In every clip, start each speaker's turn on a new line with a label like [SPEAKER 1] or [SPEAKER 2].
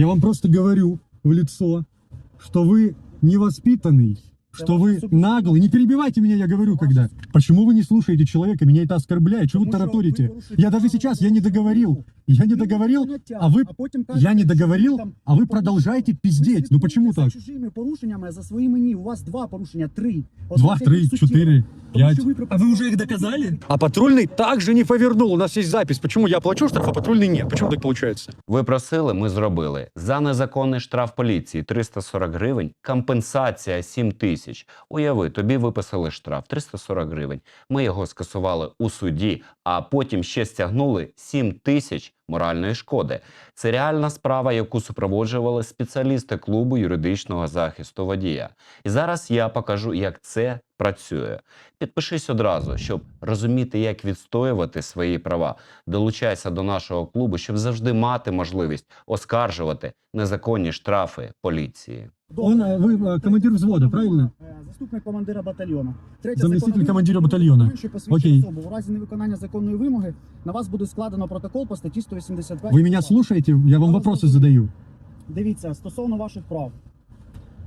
[SPEAKER 1] Я вам просто говорю в лицо, что вы невоспитанный, что вы наглый. Не перебивайте меня, я говорю, когда. Почему вы не слушаете человека? Меня это оскорбляет. Чего вы тараторите? Я даже сейчас, я не договорил. Я не договорил, а вы...
[SPEAKER 2] потім кажете,
[SPEAKER 1] Я не
[SPEAKER 2] що
[SPEAKER 1] договорил,
[SPEAKER 2] там
[SPEAKER 1] а вы
[SPEAKER 2] порушення.
[SPEAKER 1] продолжаете
[SPEAKER 2] Ви
[SPEAKER 1] пиздеть. Ну почему
[SPEAKER 2] слідкуєте
[SPEAKER 1] так?
[SPEAKER 2] За чужими порушеннями, а за своїми ні. У вас два порушення, три. Одне
[SPEAKER 1] Два,
[SPEAKER 2] це
[SPEAKER 1] три,
[SPEAKER 2] суттєво.
[SPEAKER 1] четыре,
[SPEAKER 2] Тому
[SPEAKER 1] пять.
[SPEAKER 2] що ви
[SPEAKER 3] А вы уже их доказали?
[SPEAKER 1] А патрульный также не повернул. У нас есть запись. Почему я плачу штраф, а патрульный нет? Почему так получается?
[SPEAKER 4] Ви просили, ми зробили. За незаконний штраф поліції 340 гривень, компенсація 7 тисяч. Уяви, тобі виписали штраф 340 гривень. Ми його скасували у суді, а потім ще стягнули 7 тисяч моральної шкоди. Це реальна справа, яку супроводжували спеціалісти клубу юридичного захисту водія. І зараз я покажу, як це працює. Підпишись одразу, щоб розуміти, як відстоювати свої права. Долучайся до нашого клубу, щоб завжди мати можливість оскаржувати незаконні штрафи поліції.
[SPEAKER 1] Он, э, вы э, командир взвода, правильно?
[SPEAKER 2] Е, Заступник командира батальйону. Третє,
[SPEAKER 1] Заміститель
[SPEAKER 2] закон
[SPEAKER 1] командира
[SPEAKER 2] вимог,
[SPEAKER 1] батальйону.
[SPEAKER 2] документ, що посвідчує
[SPEAKER 1] Окей.
[SPEAKER 2] особу. У разі невиконання законної вимоги на вас буде складено протокол по статті 185.
[SPEAKER 1] Вы меня слушаете? Я вам вопросы задаю.
[SPEAKER 2] Дивіться, стосовно ваших прав.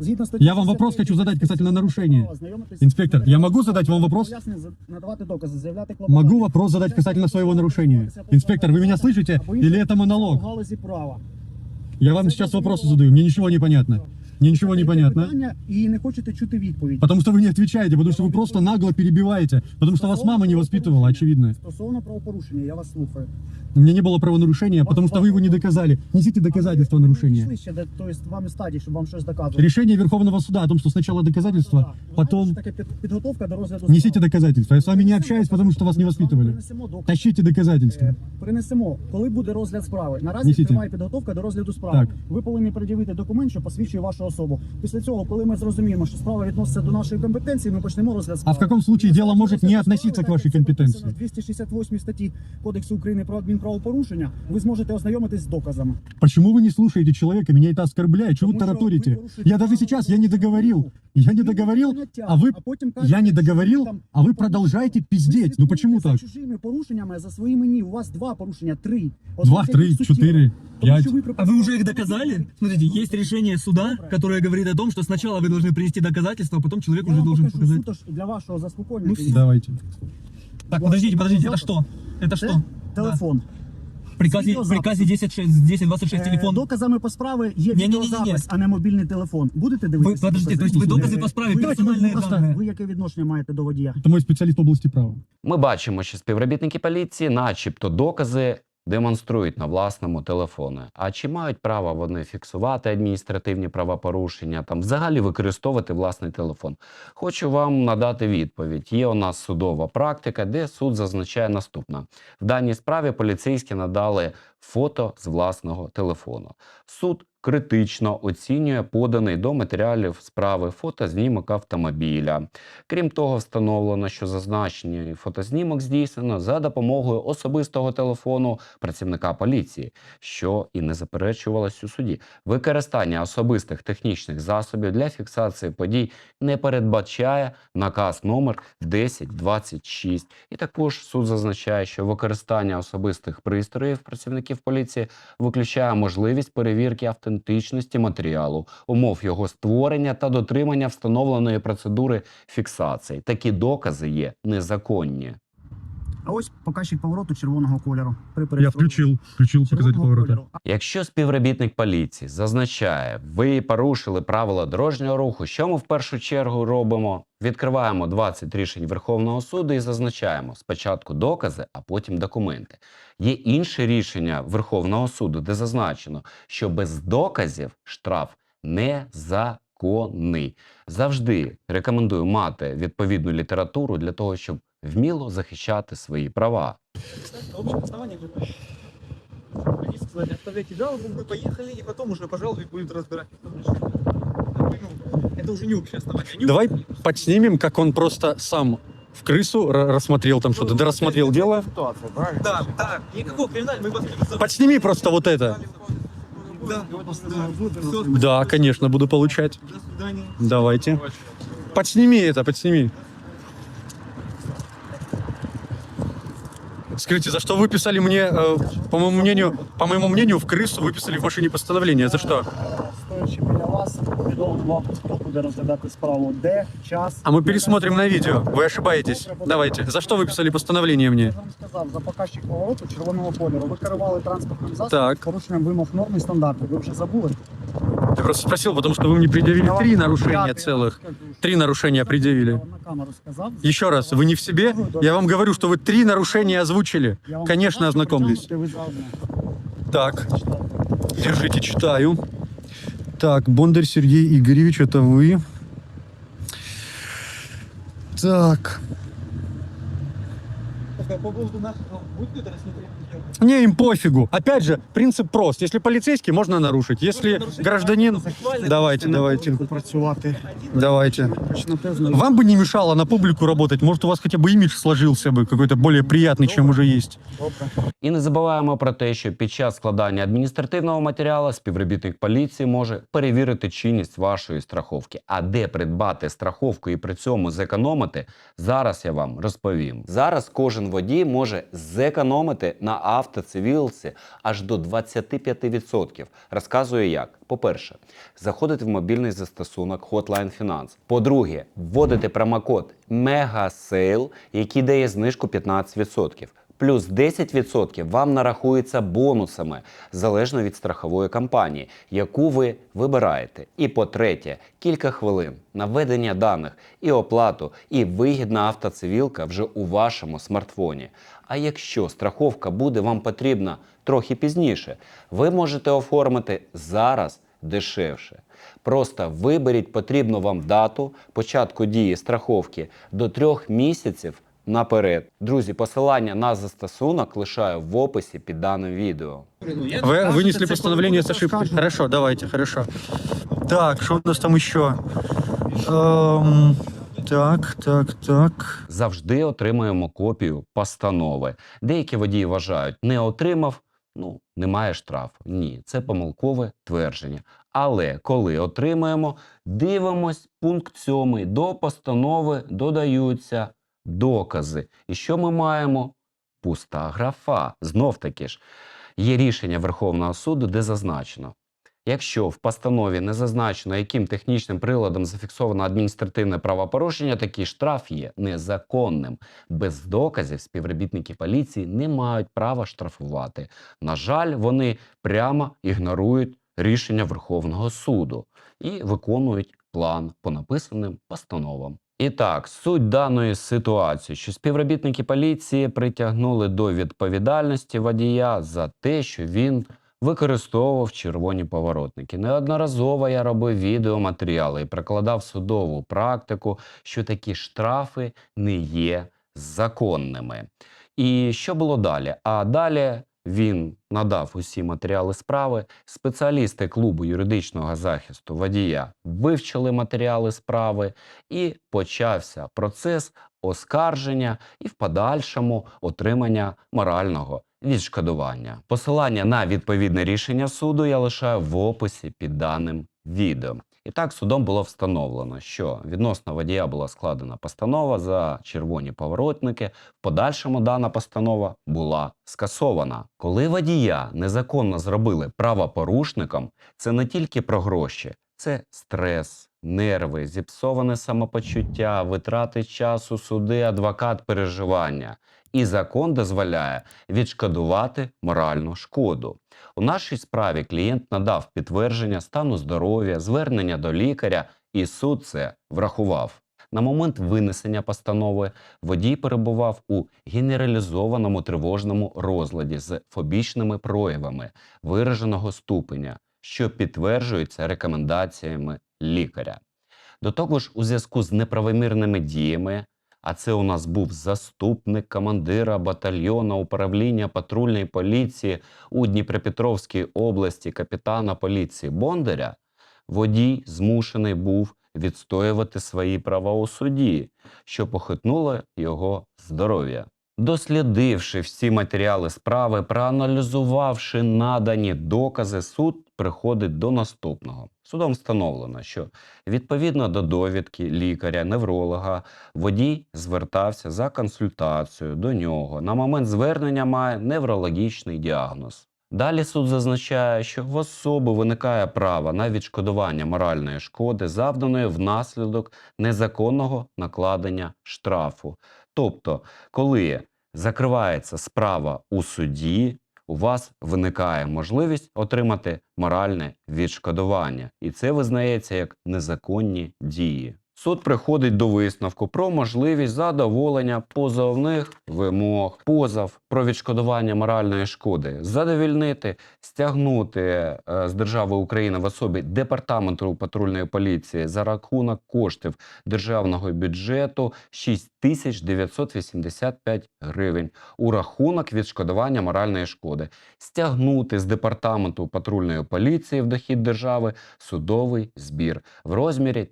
[SPEAKER 2] Згідно статті
[SPEAKER 1] Я вам вопрос
[SPEAKER 2] 69
[SPEAKER 1] хочу задать касательно нарушения.
[SPEAKER 2] права знайомитись
[SPEAKER 1] Инспектор,
[SPEAKER 2] з
[SPEAKER 1] я могу задать вам вопрос?
[SPEAKER 2] Пояснення, за- надавати докази, заявляти клопотання.
[SPEAKER 1] Могу вопрос задать касательно своего нарушения. Инспектор, вы меня слышите?
[SPEAKER 2] Або інші
[SPEAKER 1] Или это
[SPEAKER 2] у
[SPEAKER 1] монолог?
[SPEAKER 2] галузі права.
[SPEAKER 1] Я вам сейчас вопросы задаю, мне ничего не понятно. Мне ничего не
[SPEAKER 2] Задаєте
[SPEAKER 1] понятно.
[SPEAKER 2] питання І не хочете чути відповідь.
[SPEAKER 1] Потому что вы не отвечаете, потому что вы просто нагло перебиваете. Потому что вас мама не воспитывала, очевидно.
[SPEAKER 2] Стосовно правопорушення, я вас слухаю.
[SPEAKER 1] У меня не было правонарушения, потому что вы его не доказали. Несите доказательства
[SPEAKER 2] А ви
[SPEAKER 1] нарушения.
[SPEAKER 2] не дійшли ще до тої вам стадії, щоб вам щось доказувати.
[SPEAKER 1] Решение Верховного суда о том, что сначала доказательства,
[SPEAKER 2] Так, ви знаєте,
[SPEAKER 1] потом
[SPEAKER 2] що таке під- підготовка до розгляду
[SPEAKER 1] несите
[SPEAKER 2] справи?
[SPEAKER 1] доказательства. Я с вами не общаюсь, потому что вас не воспитывали.
[SPEAKER 2] Принесемо докази.
[SPEAKER 1] Тащите доказательства.
[SPEAKER 2] Е, Принесемо, коли буде розгляд справи. Наразі
[SPEAKER 1] Несіть.
[SPEAKER 2] триває підготовка до розгляду справи.
[SPEAKER 1] Так.
[SPEAKER 2] Ви повинні пред'явити документ, що посвідчує вашу особу. Після цього, коли ми зрозуміємо, що справа відноситься до нашої компетенції, ми почнемо розгляд
[SPEAKER 1] А
[SPEAKER 2] справи.
[SPEAKER 1] в каком случае
[SPEAKER 2] Після
[SPEAKER 1] дело может не
[SPEAKER 2] розгляду
[SPEAKER 1] относиться
[SPEAKER 2] справи,
[SPEAKER 1] к вашей
[SPEAKER 2] так, як це
[SPEAKER 1] компетенции?
[SPEAKER 2] прописано в 268 статті Кодексу України про адмінправопорушення, ви зможете ознайомитись з доказами.
[SPEAKER 1] Почему вы не слушаете человека? Меня это оскорбляет. Чего вы
[SPEAKER 2] Тому що
[SPEAKER 1] тараторите?
[SPEAKER 2] ви порушуєте
[SPEAKER 1] Я даже
[SPEAKER 2] право
[SPEAKER 1] сейчас, я не
[SPEAKER 2] дорожнього
[SPEAKER 1] договорил.
[SPEAKER 2] руху.
[SPEAKER 1] Я не
[SPEAKER 2] Ви
[SPEAKER 1] договорил,
[SPEAKER 2] поняття,
[SPEAKER 1] а вы...
[SPEAKER 2] потім кажете,
[SPEAKER 1] Я не
[SPEAKER 2] що ви
[SPEAKER 1] договорил,
[SPEAKER 2] там
[SPEAKER 1] а вы продолжаете
[SPEAKER 2] Ви
[SPEAKER 1] пиздеть. Ну
[SPEAKER 2] слідкуєте
[SPEAKER 1] почему
[SPEAKER 2] за
[SPEAKER 1] так?
[SPEAKER 2] чужими порушеннями, а за своїми ні. У вас два порушення, три. Одне
[SPEAKER 1] Два,
[SPEAKER 2] з
[SPEAKER 1] три,
[SPEAKER 2] яких суттєве.
[SPEAKER 1] четыре,
[SPEAKER 2] Тому
[SPEAKER 1] пять.
[SPEAKER 2] що ви
[SPEAKER 3] А вы уже их доказали? Смотрите, есть решение суда, которое говорит о том, что сначала вы должны принести доказательства, а потом человек
[SPEAKER 2] Я
[SPEAKER 3] уже
[SPEAKER 2] вам
[SPEAKER 3] должен
[SPEAKER 2] покажу
[SPEAKER 3] показать.
[SPEAKER 2] суто ж для вашого заспокоєння.
[SPEAKER 3] Ну,
[SPEAKER 2] Дивіться.
[SPEAKER 1] Давайте.
[SPEAKER 3] Так, подождите, подождите, это что? Это
[SPEAKER 2] Це
[SPEAKER 3] что?
[SPEAKER 2] телефон.
[SPEAKER 3] В приказе, в
[SPEAKER 2] Відеозапис.
[SPEAKER 3] приказе 10.6, 10.26
[SPEAKER 2] Е,
[SPEAKER 3] телефон.
[SPEAKER 2] Доказами по справі є
[SPEAKER 3] Ні-ні-ні-ні.
[SPEAKER 2] відеозапис, а не мобільний телефон. Будете
[SPEAKER 3] Вы,
[SPEAKER 2] дивитися?
[SPEAKER 3] подождите, то есть вы доказы по справе,
[SPEAKER 2] Ви-
[SPEAKER 3] персональные
[SPEAKER 2] просто-
[SPEAKER 3] данные.
[SPEAKER 2] Ви яке відношення маєте до водія?
[SPEAKER 1] Это мой специалист в области права.
[SPEAKER 4] Ми бачимо, що співробітники поліції, начебто, докази демонструють на власному телефоні. А чи мають право вони фіксувати адміністративні правопорушення, там взагалі використовувати власний телефон? Хочу вам надати відповідь. Є у нас судова практика, де суд зазначає наступне: в даній справі поліцейські надали фото з власного телефону. Суд критично оцінює поданий до матеріалів справи фотознімок автомобіля. Крім того, встановлено, що зазначений фотознімок здійснено за допомогою особистого телефону працівника поліції, що і не заперечувалось у суді. Використання особистих технічних засобів для фіксації подій не передбачає наказ номер 1026. І також суд зазначає, що використання особистих пристроїв працівників поліції виключає можливість перевірки автентичності матеріалу, умов його створення та дотримання встановленої процедури фіксації. Такі докази є незаконні.
[SPEAKER 2] А ось показчик повороту червоного кольору. При
[SPEAKER 1] Я показатель
[SPEAKER 2] червоного
[SPEAKER 1] поворота.
[SPEAKER 2] кольору.
[SPEAKER 4] Якщо співробітник поліції зазначає, ви порушили правила дорожнього руху, що ми в першу чергу робимо? Відкриваємо 20 рішень Верховного суду і зазначаємо спочатку докази, а потім документи. Є інше рішення Верховного суду, де зазначено, що без доказів штраф незаконний. Завжди рекомендую мати відповідну літературу для того, щоб вміло захищати свої права.
[SPEAKER 5] На общем основании вы они сказали, оставляйте жалобу, мы поехали, и потом уже, пожалуй, будет разбирать. Ну, Это уже не общее основание. Они
[SPEAKER 1] Давай
[SPEAKER 5] уже-
[SPEAKER 1] подснимем, как он просто сам в крысу ра- рассмотрел там что-то, да рассмотрел дело.
[SPEAKER 5] Да, да, никакого криминального, мы вас не вызывали.
[SPEAKER 1] Подсними просто вот это.
[SPEAKER 5] Да, Все,
[SPEAKER 1] Да, конечно, буду получать.
[SPEAKER 5] до свидания.
[SPEAKER 1] Давайте. Подсними это, подсними. Скажите, за что выписали мне, э, по моему мнению, по моему мнению, в крысу выписали в машине постановление? За что?
[SPEAKER 2] Стоячи біля вас, відомо вам, хто буде розглядати справу, де, час.
[SPEAKER 1] А мы пересмотрим на видео. Вы ошибаетесь. Давайте. За что выписали постановление мне?
[SPEAKER 2] Я ж вам сказав, за показчик повороту червоного кольору. Ви керували транспортним засобом
[SPEAKER 1] Так.
[SPEAKER 2] з порушенням вимог норм і стандартів. Ви вже забули?
[SPEAKER 1] Просто спросил, потому что вы мне предъявили три нарушения целых. Три нарушения предъявили. Еще раз, вы не в себе? Я вам говорю, что вы три нарушения озвучили. Конечно, ознакомлюсь. Так, держите, читаю. Так, Бондарь Сергей Игоревич, это вы. Так.
[SPEAKER 5] По поводу нашего будет рассмотрение?
[SPEAKER 1] Не, им пофигу. Опять же, принцип прост. Если полицейский, можно нарушить. Если гражданин... Давайте, давайте.
[SPEAKER 2] Працювати.
[SPEAKER 1] Давайте.
[SPEAKER 2] Почнете з
[SPEAKER 1] Вам бы не мешало на публику работать. Может, у вас хотя бы имидж сложился бы, какой-то более приятный, чем уже есть.
[SPEAKER 2] Добре.
[SPEAKER 4] І не забуваємо про те, що під час складання адміністративного матеріалу співробітник поліції може перевірити чинність вашої страховки. А де придбати страховку і при цьому зекономити, зараз я вам розповім. Зараз кожен водій може зекономити на автоцивілці аж до 25%. Розказую як. По-перше, заходити в мобільний застосунок Hotline Finance. По-друге, вводити промокод MEGASALE, який дає знижку 15%. Плюс 10% вам нарахується бонусами залежно від страхової компанії, яку ви вибираєте. І по-третє, кілька хвилин на введення даних і оплату, і вигідна автоцивілка вже у вашому смартфоні. А якщо страховка буде вам потрібна трохи пізніше, ви можете оформити зараз дешевше. Просто виберіть потрібну вам дату початку дії страховки до трьох місяців наперед. Друзі, посилання на застосунок лишаю в описі під даним відео.
[SPEAKER 1] Вы вынесли постановление с ошибкой. Хорошо, давайте, хорошо. Так, что у нас там еще? Эм, так, так, так.
[SPEAKER 4] Завжди отримуємо копію постанови. Деякі водії вважають, не отримав, ну немає штрафу. Ні, це помилкове твердження. Але коли отримаємо, дивимось пункт 7. До постанови додаються докази. І що ми маємо? Пуста графа. Знов таки ж є рішення Верховного суду, де зазначено. Якщо в постанові не зазначено, яким технічним приладом зафіксовано адміністративне правопорушення, такий штраф є незаконним. Без доказів співробітники поліції не мають права штрафувати. На жаль, вони прямо ігнорують рішення Верховного суду і виконують план по написаним постановам. І так, суть даної ситуації, що співробітники поліції притягнули до відповідальності водія за те, що він використовував червоні поворотники. Неодноразово я робив відеоматеріали і прикладав судову практику, що такі штрафи не є законними. І що було далі? А далі він надав усі матеріали справи. Спеціалісти клубу юридичного захисту водія вивчили матеріали справи, і почався процес оскарження і в подальшому отримання морального відшкодування. Посилання на відповідне рішення суду я лишаю в описі під даним відео. І так судом було встановлено, що відносно водія була складена постанова за червоні поворотники. В подальшому дана постанова була скасована. Коли водія незаконно зробили правопорушником, це не тільки про гроші, це стрес, нерви, зіпсоване самопочуття, витрати часу, суди, адвокат, переживання. І закон дозволяє відшкодувати моральну шкоду. У нашій справі клієнт надав підтвердження стану здоров'я, звернення до лікаря, і суд це врахував. На момент винесення постанови водій перебував у генералізованому тривожному розладі з фобічними проявами вираженого ступеня, що підтверджується рекомендаціями лікаря. До того ж, у зв'язку з неправомірними діями, а це у нас був заступник командира батальйону управління патрульної поліції у Дніпропетровській області капітана поліції Бондаря, водій змушений був відстоювати свої права у суді, що похитнуло його здоров'я. Дослідивши всі матеріали справи, проаналізувавши надані докази, суд приходить до наступного. Судом встановлено, що відповідно до довідки лікаря-невролога водій звертався за консультацією до нього. На момент звернення має неврологічний діагноз. Далі суд зазначає, що в особи виникає право на відшкодування моральної шкоди, завданої внаслідок незаконного накладення штрафу. Тобто, коли закривається справа у суді, у вас виникає можливість отримати моральне відшкодування, і це визнається як незаконні дії. Суд приходить до висновку про можливість задоволення позовних вимог, позов про відшкодування моральної шкоди, задовільнити, стягнути е, з держави України в особі департаменту патрульної поліції за рахунок коштів державного бюджету 6985 гривень у рахунок відшкодування моральної шкоди, стягнути з департаменту патрульної поліції в дохід держави судовий збір в розмірі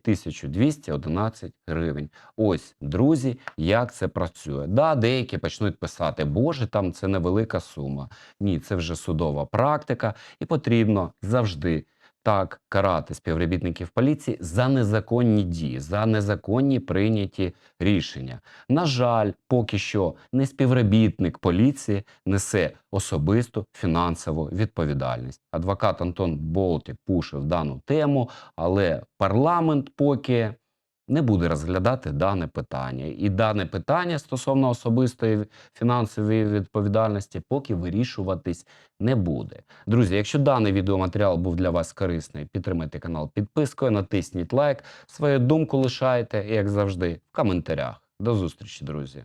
[SPEAKER 4] 1211 гривень. Ось, друзі, як це працює. Да, деякі почнуть писати, боже, там це невелика сума. Ні, це вже судова практика, і потрібно завжди так карати співробітників поліції за незаконні дії, за незаконні прийняті рішення. На жаль, поки що не співробітник поліції несе особисту фінансову відповідальність. Адвокат Антон Болтик пушив дану тему, але парламент поки не буде розглядати дане питання. І дане питання стосовно особистої фінансової відповідальності поки вирішуватись не буде. Друзі, якщо даний відеоматеріал був для вас корисний, підтримайте канал підпискою, натисніть лайк, свою думку лишайте, як завжди, в коментарях. До зустрічі, друзі!